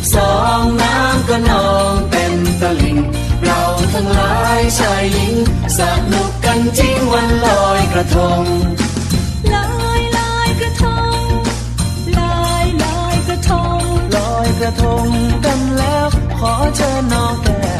สิบสองน้ำก็นองเต็มตลิ่ง เราทั้งหลายชายหญิงสนุกกันจริงวันลอยกระทงลอยลอยกระทงลอยลอยกระทงลอยกระทงกันแล้ว ขอเชิญน้องแก้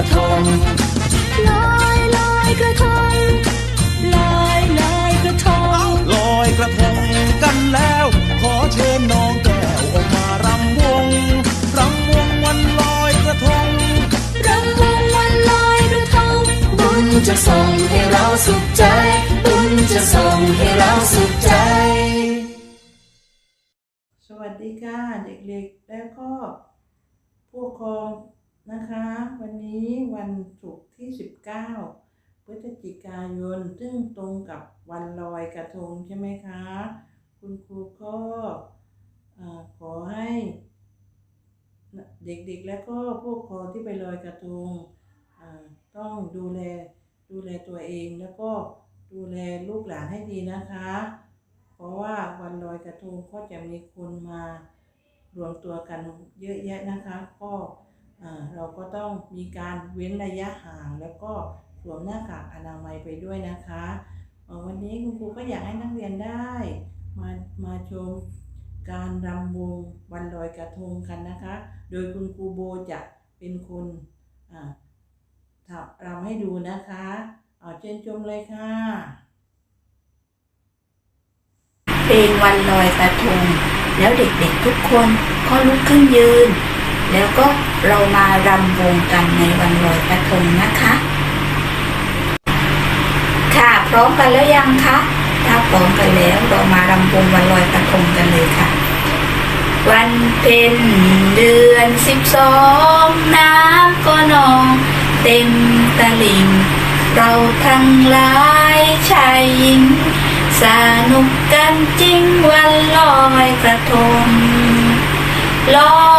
ระทงลอยลอยกระทงลอยลอยกระทงลอยกระทงกันแล้ว ขอเชิญน้องแก้วออกมารำวงรำวงวันลอยกระทงรำวงวันลอยกระทงบุญจะส่งให้เราสุขใจ บุญจะส่งให้เราสุขใจสวัสดีค่ะเด็กๆ แล้วก็ผู้ปกครอง นะคะ วันนี้วันศุกร์ที่ 19 พฤศจิกายน ซึ่งตรงกับวันลอยกระทงใช่ไหมคะ คุณครูก็ขอให้ เด็กๆแล้วก็ผู้ปกครองที่ไปลอยกระทงต้องดูแลดูแลตัวเองแล้วก็ดูแลลูกหลานให้ดีนะคะ เพราะว่าวันลอยกระทงก็จะมีคนมารวมตัวกันเยอะแยะนะคะ ก็ เราก็ต้องมีการเว้นระยะห่างแล้วก็สวมหน้ากากอนามัยไปด้วยนะคะวันนี้คุณครูก็อยากให้นักเรียนได้มามาชมการรำวงวันลอยกระทงกันนะคะ โดยคุณครูโบจะเป็นคนทำรำให้ดูนะคะ เอาเชิญชมเลยค่ะ เพลงวันลอยกระทง แล้วเด็กๆทุกคนก็ลุกขึ้นยืน แล้วก็เรามารำวงกันในวันลอยกระทงนะคะ ค่ะพร้อมกันแล้วยังคะถ้าพร้อมกันแล้วเรามารำวงวันลอยกระทงกันเลยค่ะ วันเพ็ญเดือนสิบสองน้ำก็นอง เต็มตลิ่งเราทั้งหลายชายหญิงสนุกกันจริงวันลอยกระทงลอย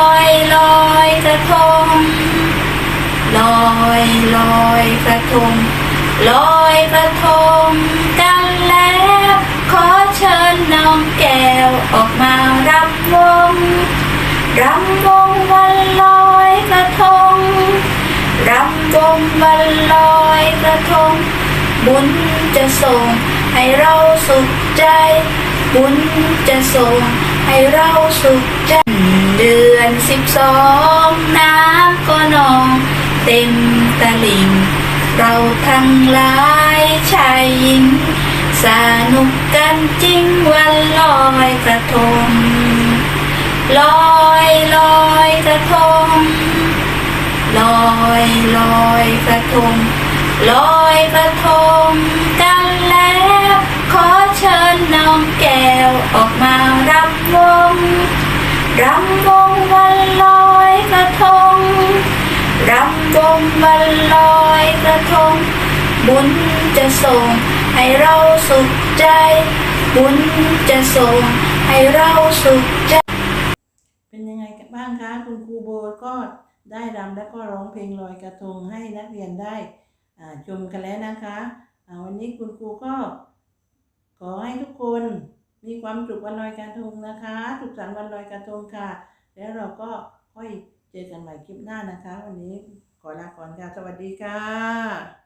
ทงลอยกระทงกันแล้ว ขอเชิญน้องแก้วออกมารำวงรำวงวันลอยกระทงรำวงวันลอยกระทง บุญจะส่งให้เราสุขใจ บุญจะส่งให้เราสุขใจ เดือนสิบสองน้ำก็นอง เต็มตลิ่ง เราทั้งหลายชายหญิง สนุกกันจริงวันลอยกระทง ลอยลอยกระทง ลอยลอยกระทง ลอยกระทงกันแล้ว ขอเชิญน้องแก้วออกมารำวงรำวงวันลอยกระทงรำวงวัน กระทง บุญจะส่งให้เราสุขใจ บุญจะส่งให้เราสุขใจ เป็นยังไงกันบ้างคะ คุณครูโบก็ได้รำและก็ร้องเพลงลอยกระทงให้นักเรียนได้ชมกันแล้วนะคะวันนี้คุณครูก็ ขอให้ทุกคนมีความสุขวันลอยกระทงนะคะสุขสันต์วันลอยกระทงค่ะ แล้วเราก็ค่อยเจอกันใหม่คลิปหน้านะคะ วันนี้ ขอลาก่อนค่ะสวัสดีค่ะ